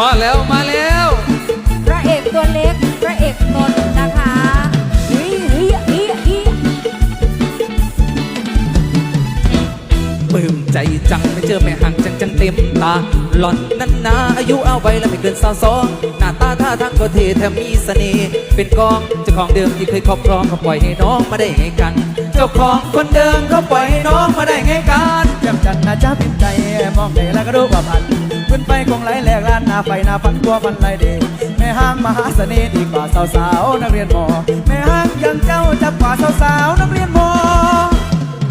มาแล้วมาแล้ว พระเอกตัวเล็ก พระเอกนนท์นะคะเฮ้ยเฮ้ยเฮ้ยเฮ้ยปลื้มใจจังไม่เจอแม่ห่างจังจังเต็มตา หล่อนนั้นนาอายุเอาไว้แล้วไม่เกินสาวสองหน้าตาท่าทางก็เท่แถมมีเสน่ห์เป็นกองเจ้าของเดิมที่เคยครอบครองเขาปล่อยให้น้องมาได้ไงกัน เจ้าของคนเดิมเขาปล่อยให้น้องมาได้ไงกันจำจันนะจ้าเป็นใจ มองได้แล้วก็รู้ว่าพันขึ้นไปคงไหลแหลกล้านหน้าไฟหน้าฟันตัวฟันไหลเดแม่ห้างมหาเสน่ห์ดีกว่าสาวๆนักเรียนมอแม่ห้างยังเจ้าจับกว่าสาวๆนักเรียนมอ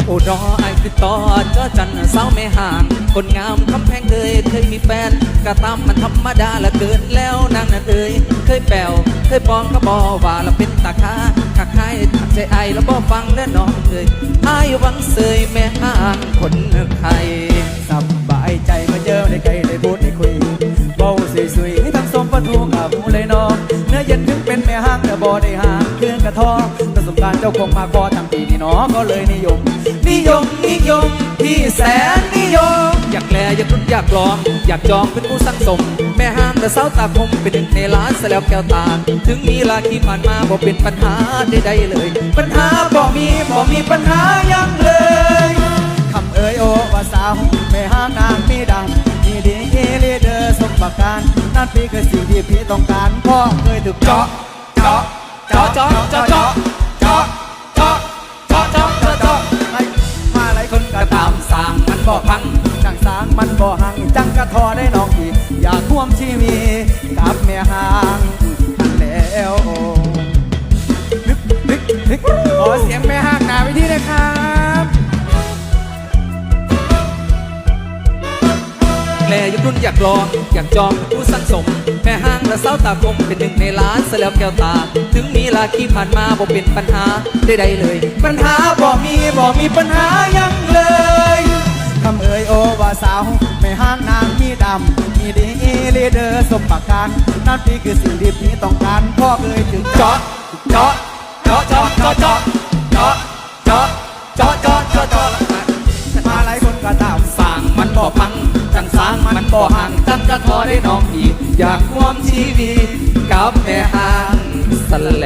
โอ้รอไอ้ติดต่อเจ้าจันสาวไม่ห่าง คนงามคำแพงเคยเคยมีแฟนกะตามมันธรรมดาละเกินแล้วนางนั่นเอ่ยเคยแปวเคยปองก็บอว่าละเป็นตาคาขักให้ทักใจไอแล้วบ่ฟังและน้องเอ่ยไอวังเสยแม่ห่างคนไทย สวยๆให้ทั้งสมปทูกับหูเลยน้องเนื้อเย็นถึงเป็นแม่ห้างแต่บ่ได้หางเครื่องกระทอประสบการณ์เจ้าคงมาพอทำปีนี่เนาะก็เลยนิยม นิยมนิยมที่แสนนิยม อยากแลอยากรุ่นอยากลอง อยากจองเป็นผู้สั่งสม แม่ห้างแต่สาวตาคมเป็นหนึ่งในล้านซะแล้วแก้วตา ถึงมีลาคีผ่านมาบ่เป็นปัญหาใดๆเลย ปัญหาบ่มีบ่มีปัญหายังเลยคำเอ่ยโอวาสาวแม่ห้างนางมีดัง ประการนั่นพี่คือสิ่งที่พี่ต้องการพ่อเคยถูกเจาะเจาะเจาะเจาะเจาะเจาะเจาะเจาะเจาะเจาะเจาะเจาะให้มาหลายคนก็ตามมสร้างมันบ่พังจังสางมันบ่หังจังกระทอได้น้องอีกอยากท่วมชีวิตกับแม่หา แลอยากรุ่นอยากลองอยากจองผู้สังสม แม่ห้างและเสาตาคมเป็นหนึ่งในล้านซะแล้วแก้วตา ถึงมีลาคีผ่านมาบ่เป็นปัญหาใดๆเลย ปัญหาบ่มีบ่มีปัญหายังเลยคำเอ่ยโอว่าสาวแม่ห้างนางมีดำมีดีลีเดอร์สมประการนั่นพี่คือสิ่งที่พี่ต้องการพ่อเคยถึงเจาะเจาะเจาะเจาะเจาะเจาะเจาะเจาะเจาะเจาะเจาะ บ่ห่างจังกระทอได้น้องอีกอยากร่วมชีวิตกับแม่ห้างสแล